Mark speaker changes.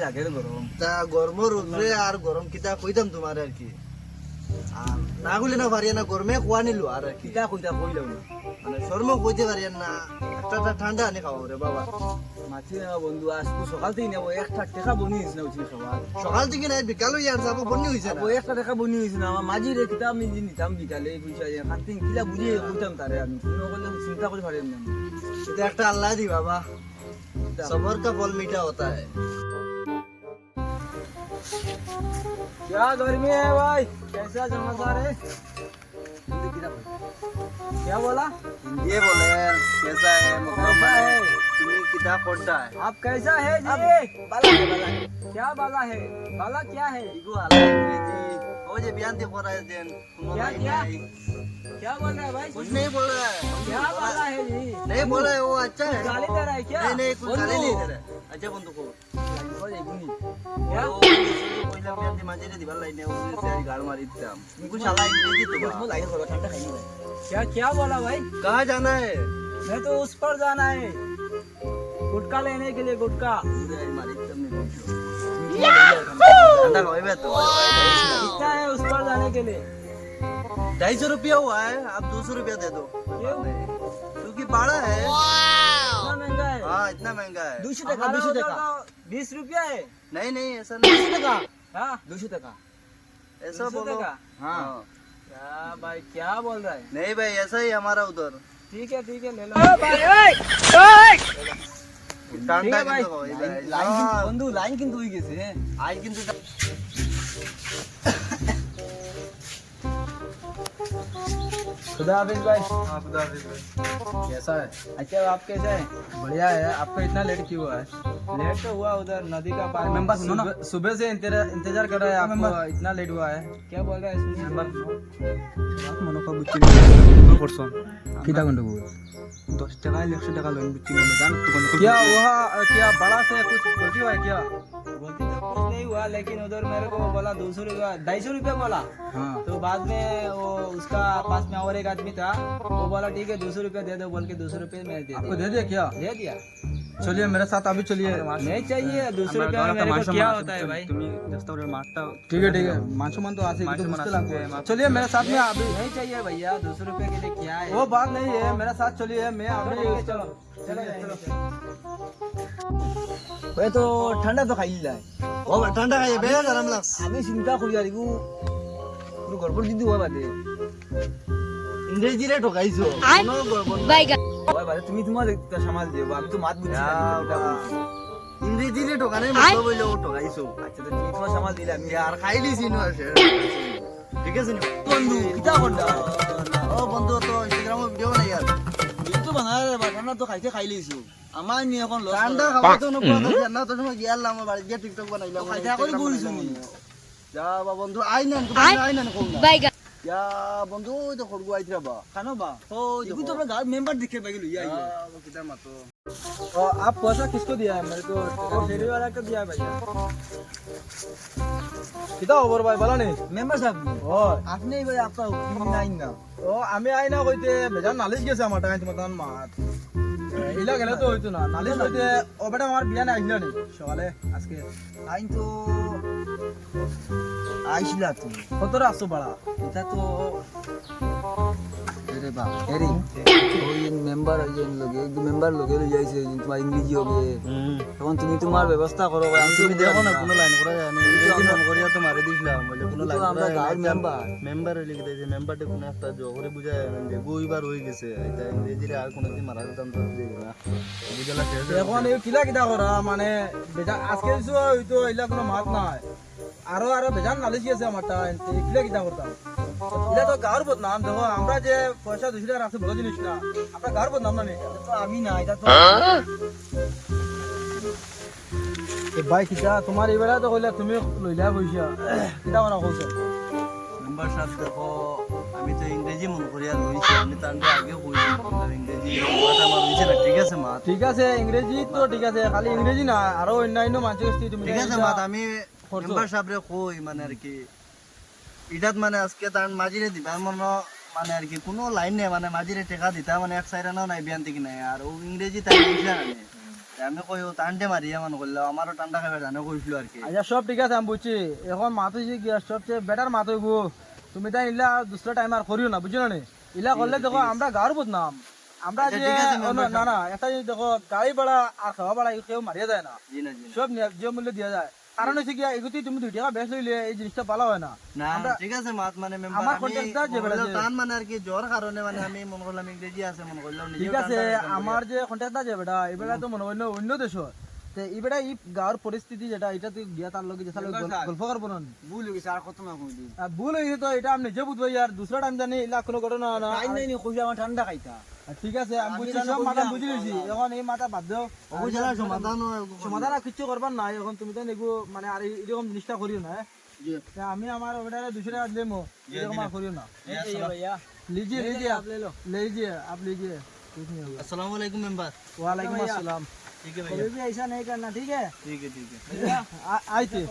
Speaker 1: গরম।
Speaker 2: তা গরম রোদরে আর গরম কিতা কইতাম তোমার আর কি? না কইলে না পারিয়া না গরমে খোয়া নিলো আর
Speaker 1: কিতা কইতা কইলাম মানে না
Speaker 2: মানে শর্ম কইতে পারিয়া না একটা ঠান্ডা আনি খাও রে বাবা।
Speaker 1: মাছি না বন্ধু আসব সকাল থেকে নেব একটা টাকা বনি হয়েছে না উঠি সকাল।
Speaker 2: সকাল থেকে নাই বিকাল হয়ে আর যাব বনি হয়েছে না।
Speaker 1: একটা টাকা বনি হয়েছে না। আমার মাঝি রে কিতা আমি নিতাম বিকালে পয়সা খান থেকে কিলা বুঝিয়ে কইতাম তারে আমি। কোনো বললাম চিন্তা করে পারিলাম না।
Speaker 2: এটা একটা আল্লাহ দি বাবা। সবর কা বল মিঠা হতা হ্যায়
Speaker 1: क्या गर्मी है भाई? कैसा समाचार है? क्या बोला?
Speaker 2: ये बोले कैसा है
Speaker 1: कैसा है?
Speaker 2: तुम्हें किताब पढ़ता है?
Speaker 1: आप कैसा है जी? बाला है बाला है। क्या बाला है? बाला क्या है?
Speaker 2: इगो आला अंग्रेज़ी वो जे। बयान दे रहा है देन।
Speaker 1: क्या क्या? क्या बोल रहा है भाई?
Speaker 2: कुछ नहीं बोल रहा है।
Speaker 1: क्या बाला है जी?
Speaker 2: नहीं बोल रहा है वो अच्छा है।
Speaker 1: गाली दे रहा है क्या?
Speaker 2: नहीं नहीं कुछ गाली नहीं दे रहा है। আচ্ছা বন্ধু কো এগুনি কইলাম আমি মাঝে লাইনে গাল মারি দিতাম। শালা তো লাইনে ঠান্ডা খাই না
Speaker 1: क्या क्या बोला भाई
Speaker 2: कहाँ जाना है
Speaker 1: मैं तो उस पर जाना है गुटका लेने के लिए गुटका कितना है उस पर जाने के लिए
Speaker 2: ढाई सौ रुपया हुआ है आप दो सौ रुपया दे दो क्योंकि बाड़ा है
Speaker 1: हाँ,
Speaker 2: इतना महँगा है।
Speaker 1: दो सौ टका दो सौ टका। बीस रुपया है।
Speaker 2: नहीं नहीं ऐसा नहीं दो सौ
Speaker 1: टका? हाँ। दो सौ टका।
Speaker 2: ऐसा बोलो।
Speaker 1: हाँ।,
Speaker 2: हाँ।
Speaker 1: क्या भाई क्या बोल रहा है?
Speaker 2: नहीं भाई ऐसा ही हमारा उधर।
Speaker 1: ठीक है ठीक है ले लो। भाई बंधु लाइन किंतु हुई कैसे?
Speaker 2: आज किंतु
Speaker 1: खुदा हाफिज भाई
Speaker 2: हाँ, खुदा हाफिज भाई।
Speaker 1: कैसा है अच्छा आप कैसे हैं बढ़िया है आपका इतना लेट क्यों हुआ है लेट तो हुआ उधर नदी का पार मेंबर सुनो ना सुबह से इंतजार इंतजार कर रहा है आपको इतना लेट हुआ है क्या बोल रहा है सुनिए मेंबर মনে কর বুঝছি করছো কিটা কোন दस टका एक सौ टका लोन बुच्ची में जान तू क्या वहाँ क्या बड़ा से कुछ गलती हुआ है क्या गलती तो कुछ नहीं हुआ लेकिन उधर मेरे को बोला दो सौ रुपया ढाई सौ रुपया बोला हाँ तो बाद में वो उसका पास में और एक एक आदमी था वो बोला ठीक है दो सौ रूपया दे दो। बोल के दो सौ रुपये मैं दे आपको दे दिया क्या? दे दिया।
Speaker 3: चलिए मेरे साथ अभी चलिए।
Speaker 1: नहीं चाहिए दो सौ रूपया क्या होता है भाई?
Speaker 3: ठीक है ठीक है। मानसू मन तो आसे चलिए मेरे साथ में अभी
Speaker 1: नहीं चाहिए भैया दो सौ रुपये के लिए क्या है?
Speaker 3: वो बात नहीं है मेरे साथ चलिए मैं अभी
Speaker 1: चलो चलो तो ठंडा तो खाई लिया
Speaker 2: ठंडा खाइए बेहद आराम लग अभी चिंता
Speaker 1: खुल जा रही हूँ। घर पर दीदी हुआ बात है।
Speaker 2: ইংরেজি রে ঠকাইছো
Speaker 1: বাদে তুমি তোমার একটা সামাল দিও আমি তো মাত বুঝছি না,
Speaker 2: যা
Speaker 1: তুমি কিটা
Speaker 2: বাবা।
Speaker 1: বলছো।
Speaker 2: ইংরেজি রে ঠকানে মতো বইলে ও ঠকাইছো
Speaker 1: আচ্ছা তো তুমি তোমার সামাল দিলে আমি
Speaker 2: আর খাই লিছি নো আছে ঠিক আছে
Speaker 1: বন্ধু কিটা করলা
Speaker 2: ও বন্ধু তো ইনস্টাগ্রামে ভিডিও বানাই আর
Speaker 1: কিন্তু বানালে রে তো খাইতে খাই লইছো আমার নি এখন লস
Speaker 2: ঠান্ডা খাওয়া তো না তো সময় গিয়ালাম বাড়ি গিয়ে টিকটক বানাইলাম
Speaker 1: খাইতে করে বলিছো
Speaker 2: যা বন্ধু আই না আই না। বন্ধু তো খড়গু আইতরা বা।
Speaker 1: খানো বা?
Speaker 2: তো
Speaker 1: ইগু তো আমরা গাঁও মেম্বার দিখে পাই গেলো ইয়া
Speaker 2: কিটা মাতো?
Speaker 3: ओ आप पैसा किसको दिया है আমি আই না কইতে বেজান নালিশ গেছে আমার টাকা তোমার মাত। ইলা গেলে তো হইতো না নালিশ কইতে ও বেটা আমার বিয়া না আইলা নি? সকালে আজকে।
Speaker 1: আইন তো আইছিলা তুমি।
Speaker 3: কতটা আসো বাড়া?
Speaker 1: এটা তো আরে বা এরি ওই মেম্বার ওই লগে এক মেম্বার লই যাইছে তোমার ইংরেজি হবে। তখন তুমি তোমার ব্যবস্থা করো আমি
Speaker 2: তুমি
Speaker 1: তো
Speaker 2: দেখো না কোনো লাইন করে আমি নাম করিয়া তো মারে দিছিলাম বলে কোনো লাইন
Speaker 1: আমরা গাঁর মেম্বার
Speaker 2: মেম্বার লিখে দিয়েছে মেম্বারটা কোনো একটা জগরে বুঝায় দেখো এবার হয়ে গেছে। এটা ইংরেজিরে আর কোনোদিন মারা যেতাম তো বুঝালা
Speaker 3: এখন এই কিলা কিটা করা মানে বেজান আজকে হইতো ইলা কোনো মাত নাই। আরও আরও বেজান নালিশ গেছে আমার এই কিলা কিটা করতাম এটা তো গাঁর বদনাম দেখো আমরা যে পয়সা দুশো টাকা রাখছি বড় জিনিস না। আমরা গাঁর বদনাম না
Speaker 1: তো আমি না এটা তো
Speaker 3: ভাই কিটা তোমার এইবারে তো কইলা তুমি লইলা পয়সা। কিটা মানে কইছো?
Speaker 2: মেম্বার সাহেব দেখো আমি তো ইংরেজি মন করিয়া রয়েছি আমি তো আগে কইছি ইংরেজি আমার রয়েছে না ঠিক আছে মা
Speaker 3: ঠিক আছে ইংরেজি তো ঠিক আছে খালি ইংরেজি না আরও অন্যান্য মানুষ তুমি
Speaker 2: ঠিক আছে মা আমি মেম্বার সাহেবরে কই মানে আর কি। ইটাত মানে আজকে তার মাঝিরে দিবা মনে মানে আর কি কোনো লাইন নেই মানে মাঝিরে টেকা দিতা মানে এক সাইড নাই বিয়ান থেকে নাই আর ও ইংরেজি তাই বুঝলা আমি কই টান্ডে মারিয়া মান করলাম আমারও ঠান্ডা খাবে জানো কইছিল আর কি।
Speaker 3: আচ্ছা সব ঠিক আছে আমি বুঝছি এখন মাতো যে গিয়া সবচেয়ে বেটার তুমি তাই ইলা দুসরা টাইম আর করিও না বুঝছ না ইলা করলে দেখো আমরা গাঁর বদনাম আমরা
Speaker 2: আচ্ছা,
Speaker 3: যে না না জিনিস দেখো গাড়ি ভাড়া আর খাওয়া ভাড়া কেউ মারিয়া যায় না। সব ন্যায্য মূল্য দিয়া যায়। কারণ হচ্ছে কি এগুতি তুমি দুই টাকা বেশ লইলে এই জিনিসটা ভালো হয় না।
Speaker 2: না ঠিক আছে মাত মানে মেম্বার
Speaker 3: আমার
Speaker 2: আমি
Speaker 3: যে
Speaker 2: করলাম টান মানে আর কি জ্বর কারণে মানে আমি মনে করলাম ইংরেজি আছে মনে করলাম
Speaker 3: ঠিক আছে আমার যে কন্ট্যাক্ট যে বেটা এবেলা তো মনে হয় অন্য দেশ তে ইবেটা ই পরিস্থিতি যেটা এটা তুই গিয়া তার লগে যেটা গল্প করব না।
Speaker 1: ভুল হয়েছে আর কত না
Speaker 3: ভুল হয়েছে তো এটা আমি যে বুঝব আর দুসরা টাইম জানি এলা কোনো ঘটনা না।
Speaker 1: আইন নাই কইছে আমার ঠান্ডা খাইতা।
Speaker 3: ঠিক আছে আমি বুঝছি সব মাথা বুঝে গেছি এখন এই মাথা বাদ দাও
Speaker 2: সমাধান
Speaker 3: সমাধান আর কিছু করবার নাই এখন তুমি তো এগু মানে আর এরকম জিনিসটা করিও না হ্যাঁ? আমি আমার ওটারে দুশো টাকা দিলে এরকম আর করিও না। লিজিয়ে লিজিয়ে লিজিয়ে আপ লিজিয়ে।
Speaker 2: আসসালামু আলাইকুম মেম্বার।
Speaker 3: ওয়া আলাইকুম
Speaker 2: আসসালাম। ठीक
Speaker 3: कभी भी ऐसा नहीं करना ठीक है?
Speaker 2: ठीक है ठीक है। आई थी